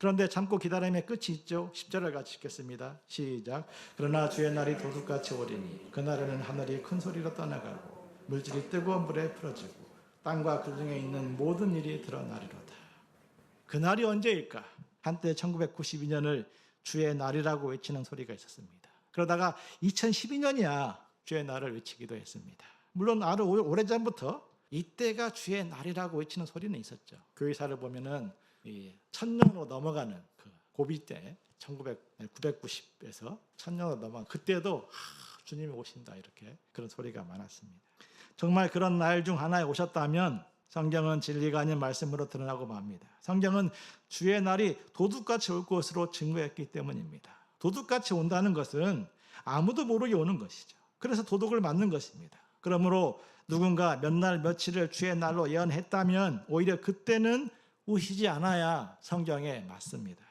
그런데 참고 기다림의 끝이 있죠. 10절을 같이 읽겠습니다. 시작. 그러나 주의 날이 도둑같이 오리니 그날에는 하늘이 큰 소리로 떠나가고 물질이 뜨거운 불에 풀어지고 땅과 그 중에 있는 모든 일이 드러나리로다. 그날이 언제일까? 한때 1992년을 주의 날이라고 외치는 소리가 있었습니다. 그러다가 2012년이야 주의 날을 외치기도 했습니다. 물론 아주 오래전부터 이때가 주의 날이라고 외치는 소리는 있었죠. 교회사를 보면은 이 천년으로 넘어가는 그 고비 때 1900, 990에서 천년으로 넘어간 그때도 하, 주님이 오신다 이렇게 그런 소리가 많았습니다. 정말 그런 날 중 하나에 오셨다면 성경은 진리가 아닌 말씀으로 드러나고 맙니다. 성경은 주의 날이 도둑같이 올 것으로 증거했기 때문입니다. 도둑같이 온다는 것은 아무도 모르게 오는 것이죠. 그래서 도둑을 맞는 것입니다. 그러므로 누군가 몇 날 며칠을 주의 날로 예언했다면 오히려 그때는 오시지 않아야 성경에 맞습니다.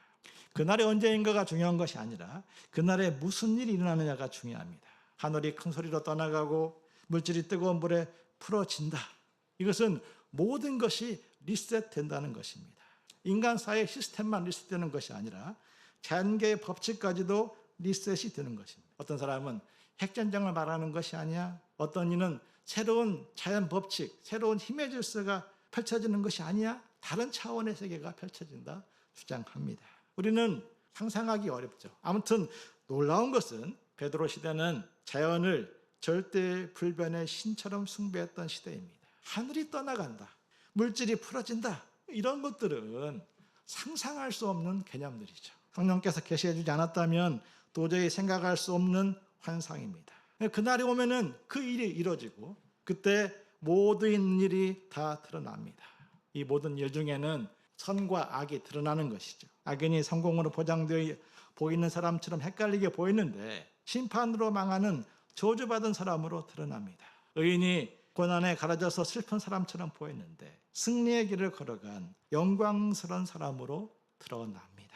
그날이 언제인가가 중요한 것이 아니라 그날에 무슨 일이 일어나느냐가 중요합니다. 하늘이 큰 소리로 떠나가고 물질이 뜨거운 불에 풀어진다. 이것은 모든 것이 리셋된다는 것입니다. 인간 사회 시스템만 리셋되는 것이 아니라 자연계의 법칙까지도 리셋이 되는 것입니다. 어떤 사람은 핵전쟁을 말하는 것이 아니야. 어떤 이는 새로운 자연 법칙, 새로운 힘의 질서가 펼쳐지는 것이 아니야. 다른 차원의 세계가 펼쳐진다 주장합니다. 우리는 상상하기 어렵죠. 아무튼 놀라운 것은 베드로 시대는 자연을 절대 불변의 신처럼 숭배했던 시대입니다. 하늘이 떠나간다. 물질이 풀어진다. 이런 것들은 상상할 수 없는 개념들이죠. 성령께서 계시해 주지 않았다면 도저히 생각할 수 없는 환상입니다. 그날이 오면은 그 일이 이루어지고 그때 모든 일이 다 드러납니다. 이 모든 일 중에는 선과 악이 드러나는 것이죠. 악인이 성공으로 보장되어 보이는 사람처럼 헷갈리게 보이는데 심판으로 망하는 저주받은 사람으로 드러납니다. 의인이 고난에 가라져서 슬픈 사람처럼 보였는데 승리의 길을 걸어간 영광스러운 사람으로 드러납니다.